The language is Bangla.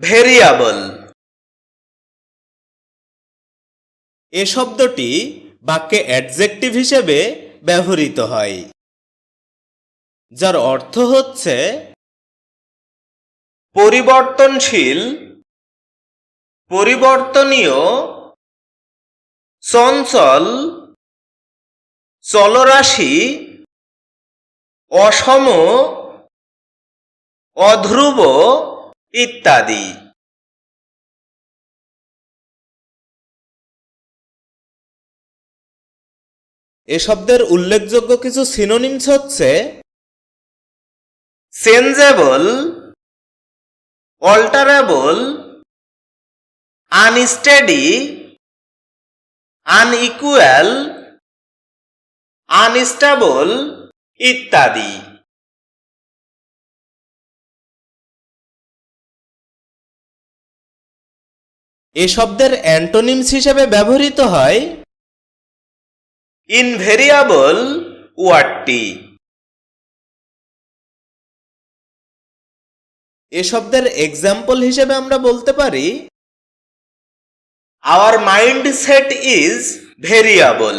ভেরিয়াবল। এ শব্দটি বাক্যে অ্যাডজেক্টিভ হিসেবে ব্যবহৃত হয়, যার অর্থ হচ্ছে পরিবর্তনশীল, পরিবর্তনীয়, চঞ্চল, চলরাশি, অসম, অধ্রুব ইত্যাদি। এ শব্দের উল্লেখযোগ্য কিছু সিনোনিমস হচ্ছে changeable alterable unsteady unequal unstable ইত্যাদি। এ শব্দের অ্যান্টোনিমস হিসেবে ব্যবহৃত হয় ইনভেরিয়াবল ওয়ার্ডটি এ শব্দের এক্সাম্পল হিসেবে আমরা বলতে পারি our mind set is variable